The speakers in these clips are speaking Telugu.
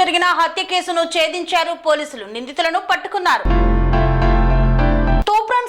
జరిగిన హత్య కేసును ఛేదించారు పోలీసులు. నిందితులను పట్టుకున్నారు.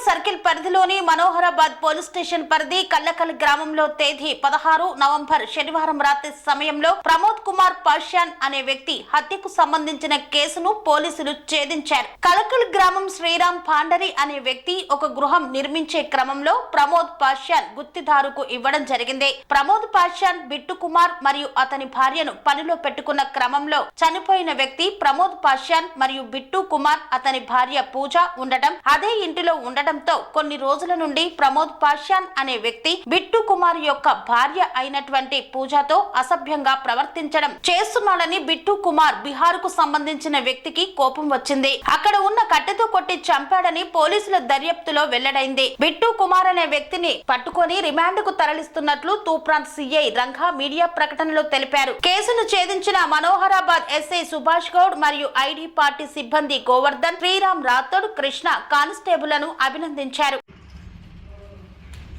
సర్కిల్ పరిధిలోని మనోహరాబాద్ పోలీస్ స్టేషన్ పరిధి కల్లకల్ గ్రామంలో తేదీ పదహారు నవంబర్ శనివారం రాత్రి సమయంలో ప్రమోద్ కుమార్ పాషాన్ అనే వ్యక్తి హత్యకు సంబంధించిన కేసును పోలీసులు ఛేదించారు. కలకల్ గ్రామం శ్రీరామ్ పాండరి అనే వ్యక్తి ఒక గృహం నిర్మించే క్రమంలో ప్రమోద్ పాష్యాన్ గుత్తిదారుకు ఇవ్వడం జరిగింది. ప్రమోద్ పాష్యాన్ బిట్టు కుమార్ మరియు అతని భార్యను పనిలో పెట్టుకున్న క్రమంలో చనిపోయిన వ్యక్తి ప్రమోద్ పాష్యాన్ మరియు బిట్టు కుమార్ అతని భార్య పూజ ఉండటం అదే ఇంటిలో ఉండటం కావడంతో కొన్ని రోజుల నుండి ప్రమోద్ పాష్యాన్ అనే వ్యక్తి బిట్టు కుమార్ యొక్క భార్య అయినటువంటి పూజతో అసభ్యంగా ప్రవర్తించడం చేస్తున్నాడని బిట్టు కుమార్ బీహార్కు సంబంధించిన వ్యక్తికి కోపం వచ్చింది. అక్కడ ఉన్న కట్టెతో కొట్టి చంపాడని పోలీసుల దర్యాప్తులో వెల్లడైంది. బిట్టు కుమార్ అనే వ్యక్తిని పట్టుకొని రిమాండ్కు తరలిస్తున్నట్లు తూప్రాంత్ సిఐ రంగా మీడియా ప్రకటనలో తెలిపారు. కేసును ఛేదించిన మనోహరాబాద్ ఎస్ఐ సుభాష్ గౌడ్ మరియు ఐడి పార్టీ సిబ్బంది గోవర్ధన్ శ్రీరామ్ రాథోడ్ కృష్ణ కానిస్టేబుల్లను అభినందించారు.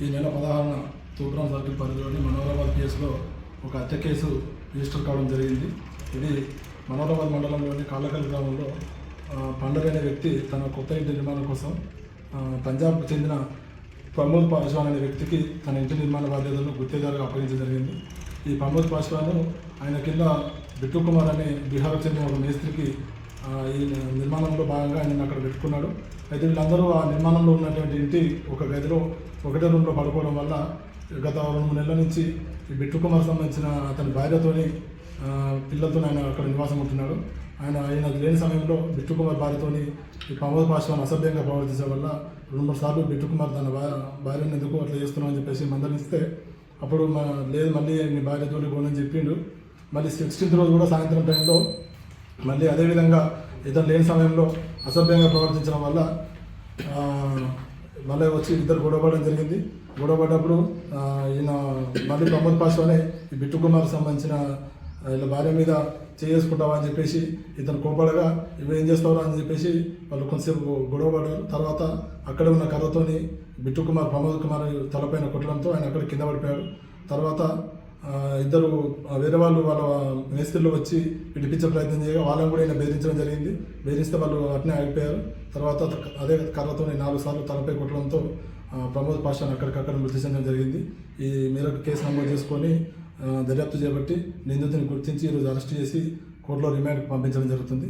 ఈ నెల పదహారున తూప్రం సర్కిల్ పరిధిలోని మనోహరాబాద్ కేసులో ఒక హత్య కేసు రిజిస్టర్ కావడం జరిగింది. ఇది మనోహరాబాద్ మండలంలోని కాళ్ళకల్ గ్రామంలో పండగ అనే వ్యక్తి తన కొత్త ఇంటి నిర్మాణం కోసం పంజాబ్కు చెందిన ప్రమోద్ పాస్వాన్ అనే వ్యక్తికి తన ఇంటి నిర్మాణ బాధ్యతలను గుత్తేదారుగా అప్పగించడం జరిగింది. ఈ ప్రమోద్ పాస్వాన్ ఆయన కింద బిట్టు కుమార్ అనే బీహార్కు చెందిన ఒక మేస్త్రికి ఈ నిర్మాణంలో భాగంగా ఆయన అక్కడ పెట్టుకున్నాడు. అయితే వీళ్ళందరూ ఆ నిర్మాణంలో ఉన్నటువంటి ఇంటి ఒక గదిలో ఒకటే రూమ్లో పడుకోవడం వల్ల గత రెండు మూడు నెలల నుంచి ఈ బిట్టు కుమార్ సంబంధించిన అతని భార్యతోని పిల్లలతో ఆయన అక్కడ నివాసం ఉంటున్నాడు. ఆయన ఆయన లేని సమయంలో బిట్టు కుమార్ భార్యతోని ఈ ప్రమోద్ పాశ్వాన్ అసభ్యంగా ప్రవర్తించడం వల్ల రెండు మూడు సార్లు బిట్టు కుమార్ తన భార్యను ఎందుకు అట్లా చేస్తున్నావు అని చెప్పేసి మందలిస్తే అప్పుడు మా లేదు మళ్ళీ మీ భార్యతోని పోనని చెప్పిండు. మళ్ళీ సిక్స్టీన్త్ రోజు కూడా సాయంత్రం టైంలో మళ్ళీ అదేవిధంగా ఇతను లేని సమయంలో అసభ్యంగా ప్రవర్తించడం వల్ల మళ్ళీ వచ్చి ఇద్దరు గొడవపడడం జరిగింది. గొడవపడ్డప్పుడు ఈయన మళ్ళీ ప్రమోద్ పాశ్వానే ఈ బిట్టు కుమార్ సంబంధించిన వీళ్ళ భార్య మీద చేసుకుంటావా అని చెప్పేసి ఇతను కోపడగా ఇవి ఏం చేస్తావు అని చెప్పేసి వాళ్ళు కొంతసేపు గొడవ పడ్డారు తర్వాత అక్కడే ఉన్న కర్రతోని బిట్టు కుమార్ ప్రమోద్ కుమార్ తలపైన కొట్టడంతో ఆయన అక్కడ కింద పడిపోయాడు. తర్వాత ఇద్దరు వేరే వాళ్ళు వాళ్ళ మేస్త్రిలో వచ్చి విడిపించే ప్రయత్నం చేయగా వాళ్ళని కూడా ఈయన బెదిరించడం జరిగింది. బెదిరిస్తే వాళ్ళు అట్నే ఆగిపోయారు. తర్వాత అదే కర్రతో నాలుగు సార్లు తలపై కొట్టడంతో ప్రమోద్ పాషాను అక్కడికక్కడ మృతి చెందడం జరిగింది. ఈ మేరకు కేసు నమోదు చేసుకొని దర్యాప్తు చేపట్టి నిందితుని గుర్తించి ఈరోజు అరెస్ట్ చేసి కోర్టులో రిమాండ్కి పంపించడం జరుగుతుంది.